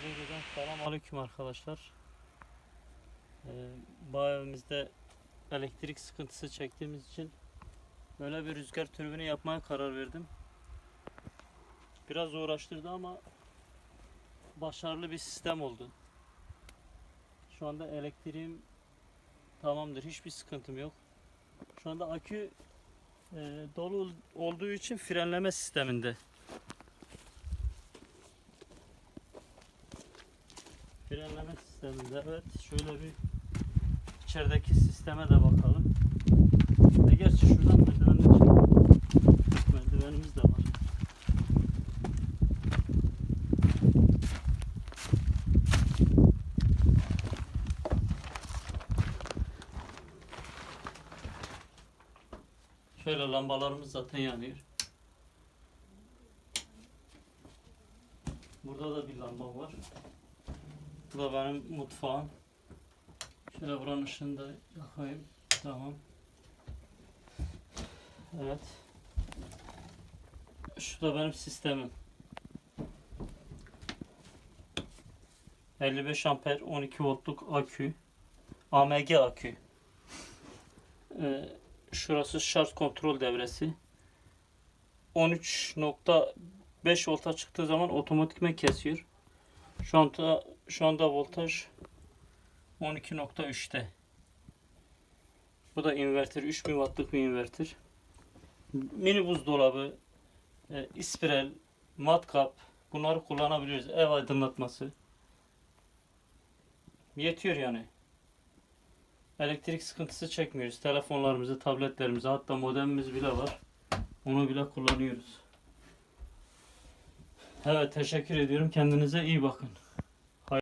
Silivri'den selam aleyküm arkadaşlar. Ee, bu evimizde elektrik sıkıntısı çektiğimiz için böyle bir rüzgar türbini yapmaya karar verdim. Biraz uğraştırdı ama başarılı bir sistem oldu. Şu anda elektriğim tamamdır. Hiçbir sıkıntım yok. Şu anda akü e, dolu olduğu için frenleme sisteminde. Frenleme sisteminde evet şöyle bir içerideki sisteme de bakalım. E gerçi şuradan merdivenle merdivenimiz de var. Şöyle lambalarımız zaten yanıyor. Burada da bir lamba var. Bu da benim mutfağım. Şöyle buranın ışığını da yakayım. Tamam. Evet. Şu da benim sistemim. 55 amper 12 voltluk akü. AMG akü. Ee, şurası şarj kontrol devresi. 13.5 volta çıktığı zaman otomatikman kesiyor. Şu anda şu anda voltaj 12.3'te. Bu da inverter 3000 wattlık bir inverter. Mini buzdolabı, e, ispirel, matkap bunları kullanabiliyoruz. Ev aydınlatması. Yetiyor yani. Elektrik sıkıntısı çekmiyoruz. Telefonlarımızı, tabletlerimizi hatta modemimiz bile var. Onu bile kullanıyoruz. Evet teşekkür ediyorum. Kendinize iyi bakın.